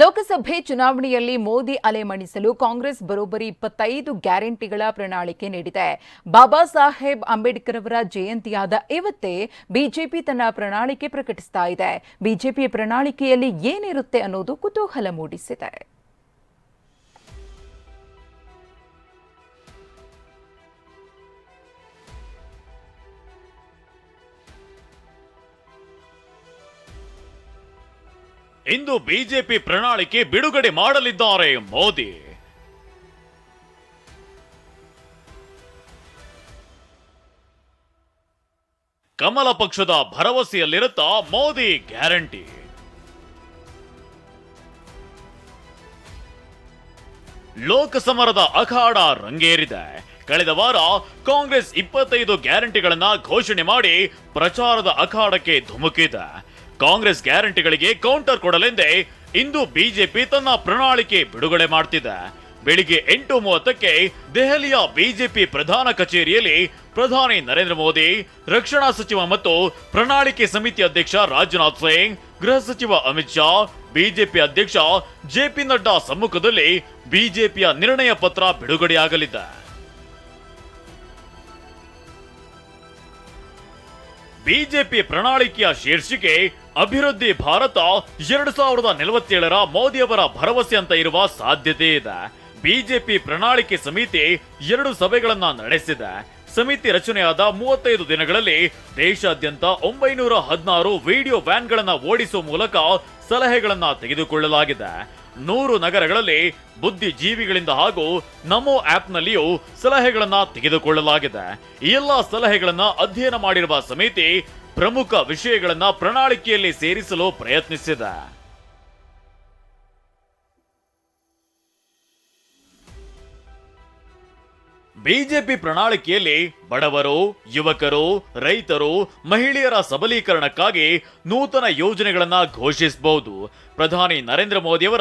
ಲೋಕಸಭೆ ಚುನಾವಣೆಯಲ್ಲಿ ಮೋದಿ ಅಲೆ ಮಣಿಸಲು ಕಾಂಗ್ರೆಸ್ ಬರೋಬ್ಬರಿ ಇಪ್ಪತ್ತೈದು ಗ್ಯಾರಂಟಿಗಳ ಪ್ರಣಾಳಿಕೆ ನೀಡಿದೆ. ಬಾಬಾ ಸಾಹೇಬ್ ಅಂಬೇಡ್ಕರ್ ಅವರ ಜಯಂತಿಯಾದ ಇವತ್ತೇ ಬಿಜೆಪಿ ತನ್ನ ಪ್ರಣಾಳಿಕೆ ಪ್ರಕಟಿಸ್ತಾ ಇದೆ. ಬಿಜೆಪಿ ಪ್ರಣಾಳಿಕೆಯಲ್ಲಿ ಏನಿರುತ್ತೆ ಅನ್ನೋದು ಕುತೂಹಲ ಮೂಡಿಸಿದೆ. ಇಂದು ಬಿಜೆಪಿ ಪ್ರಣಾಳಿಕೆ ಬಿಡುಗಡೆ ಮಾಡಲಿದ್ದಾರೆ, ಮೋದಿ. ಕಮಲ ಪಕ್ಷದ ಭರವಸೆಯಲ್ಲಿರುತ್ತಾ ಮೋದಿ ಗ್ಯಾರಂಟಿ. ಲೋಕಸಮರದ ಅಖಾಡ ರಂಗೇರಿದೆ. ಕಳೆದ ವಾರ ಕಾಂಗ್ರೆಸ್ ಇಪ್ಪತ್ತೈದು ಗ್ಯಾರಂಟಿಗಳನ್ನ ಘೋಷಣೆ ಮಾಡಿ ಪ್ರಚಾರದ ಅಖಾಡಕ್ಕೆ ಧುಮುಕಿದೆ. ಕಾಂಗ್ರೆಸ್ ಗ್ಯಾರಂಟಿಗಳಿಗೆ ಕೌಂಟರ್ ಕೊಡಲೆಂದೇ ಇಂದು ಬಿಜೆಪಿ ತನ್ನ ಪ್ರಣಾಳಿಕೆ ಬಿಡುಗಡೆ ಮಾಡ್ತಿದೆ. ಬೆಳಿಗ್ಗೆ ಎಂಟು ಮೂವತ್ತಕ್ಕೆ ದೆಹಲಿಯ ಬಿಜೆಪಿ ಪ್ರಧಾನ ಕಚೇರಿಯಲ್ಲಿ ಪ್ರಧಾನಿ ನರೇಂದ್ರ ಮೋದಿ, ರಕ್ಷಣಾ ಸಚಿವ ಮತ್ತು ಪ್ರಣಾಳಿಕೆ ಸಮಿತಿ ಅಧ್ಯಕ್ಷ ರಾಜನಾಥ್ ಸಿಂಗ್, ಗೃಹ ಸಚಿವ ಅಮಿತ್ ಶಾ, ಬಿಜೆಪಿ ಅಧ್ಯಕ್ಷ ಜೆಪಿ ನಡ್ಡಾ ಸಮ್ಮುಖದಲ್ಲಿ ಬಿಜೆಪಿಯ ನಿರ್ಣಯ ಪತ್ರ ಬಿಡುಗಡೆಯಾಗಲಿದೆ. ಬಿಜೆಪಿ ಪ್ರಣಾಳಿಕೆಯ ಶೀರ್ಷಿಕೆ ಅಭಿವೃದ್ಧಿ ಭಾರತ ಎರಡು ಸಾವಿರದ ನಲವತ್ತೇಳರ ಮೋದಿಯವರ ಭರವಸೆ ಅಂತ ಇರುವ ಸಾಧ್ಯತೆ ಇದೆ. ಬಿಜೆಪಿ ಪ್ರಣಾಳಿಕೆ ಸಮಿತಿ ಎರಡು ಸಭೆಗಳನ್ನ ನಡೆಸಿದೆ. ಸಮಿತಿ ರಚನೆಯಾದ ಮೂವತ್ತೈದು ದಿನಗಳಲ್ಲಿ ದೇಶಾದ್ಯಂತ ಒಂಬೈನೂರ ಹದಿನಾರು ವಿಡಿಯೋ ವ್ಯಾನ್ಗಳನ್ನ ಓಡಿಸುವ ಮೂಲಕ ಸಲಹೆಗಳನ್ನ ತೆಗೆದುಕೊಳ್ಳಲಾಗಿದೆ. ನೂರು ನಗರಗಳಲ್ಲಿ ಬುದ್ಧಿಜೀವಿಗಳಿಂದ ಹಾಗೂ ನಮೋ ಆಪ್ನಲ್ಲಿಯೂ ಸಲಹೆಗಳನ್ನ ತೆಗೆದುಕೊಳ್ಳಲಾಗಿದೆ. ಈ ಎಲ್ಲಾ ಸಲಹೆಗಳನ್ನ ಅಧ್ಯಯನ ಮಾಡಿರುವ ಸಮಿತಿ ಪ್ರಮುಖ ವಿಷಯಗಳನ್ನು ಪ್ರಣಾಳಿಕೆಯಲ್ಲಿ ಸೇರಿಸಲು ಪ್ರಯತ್ನಿಸಿದೆ. ಬಿಜೆಪಿ ಪ್ರಣಾಳಿಕೆಯಲ್ಲಿ ಬಡವರು, ಯುವಕರು, ರೈತರು, ಮಹಿಳೆಯರ ಸಬಲೀಕರಣಕ್ಕಾಗಿ ನೂತನ ಯೋಜನೆಗಳನ್ನ ಘೋಷಿಸಬಹುದು ಪ್ರಧಾನಿ ನರೇಂದ್ರ ಮೋದಿಯವರ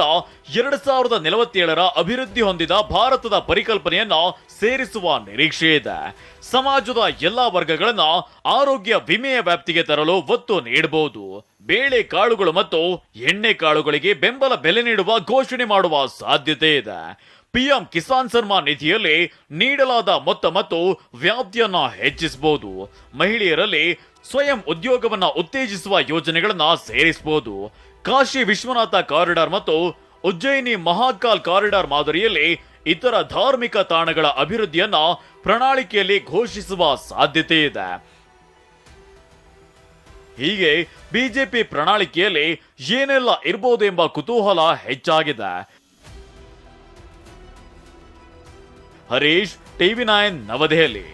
ಎರಡ್ ಸಾವಿರದ ನಲವತ್ತೇಳರ ಅಭಿವೃದ್ಧಿ ಹೊಂದಿದ ಭಾರತದ ಪರಿಕಲ್ಪನೆಯನ್ನ ಸೇರಿಸುವ ನಿರೀಕ್ಷೆ ಇದೆ. ಸಮಾಜದ ಎಲ್ಲಾ ವರ್ಗಗಳನ್ನ ಆರೋಗ್ಯ ವಿಮೆಯ ವ್ಯಾಪ್ತಿಗೆ ತರಲು ಒತ್ತು ನೀಡಬಹುದು ಬೇಳೆ ಕಾಳುಗಳು ಮತ್ತು ಎಣ್ಣೆ ಕಾಳುಗಳಿಗೆ ಬೆಂಬಲ ಬೆಲೆ ನೀಡುವ ಘೋಷಣೆ ಮಾಡುವ ಸಾಧ್ಯತೆ ಇದೆ. ಪಿಎಂ ಕಿಸಾನ್ ಸನ್ಮಾನ್ ನಿಧಿಯಲ್ಲಿ ನೀಡಲಾದ ಮೊತ್ತ ಮತ್ತು ವ್ಯಾಪ್ತಿಯನ್ನ ಹೆಚ್ಚಿಸಬಹುದು. ಮಹಿಳೆಯರಲ್ಲಿ ಸ್ವಯಂ ಉದ್ಯೋಗವನ್ನ ಉತ್ತೇಜಿಸುವ ಯೋಜನೆಗಳನ್ನ ಸೇರಿಸಬಹುದು. ಕಾಶಿ ವಿಶ್ವನಾಥ ಕಾರಿಡಾರ್ ಮತ್ತು ಉಜ್ಜಯಿನಿ ಮಹಾಕಾಲ್ ಕಾರಿಡಾರ್ ಮಾದರಿಯಲ್ಲಿ ಇತರ ಧಾರ್ಮಿಕ ತಾಣಗಳ ಅಭಿವೃದ್ಧಿಯನ್ನ ಪ್ರಣಾಳಿಕೆಯಲ್ಲಿ ಘೋಷಿಸುವ ಸಾಧ್ಯತೆ ಇದೆ. ಹೀಗೆ ಬಿಜೆಪಿ ಪ್ರಣಾಳಿಕೆಯಲ್ಲಿ ಏನೆಲ್ಲ ಇರಬಹುದು ಎಂಬ ಕುತೂಹಲ ಹೆಚ್ಚಾಗಿದೆ. ಹರೀಶ್ ಟಿವಿ ನೈನ್ ನವದೆಹಲಿ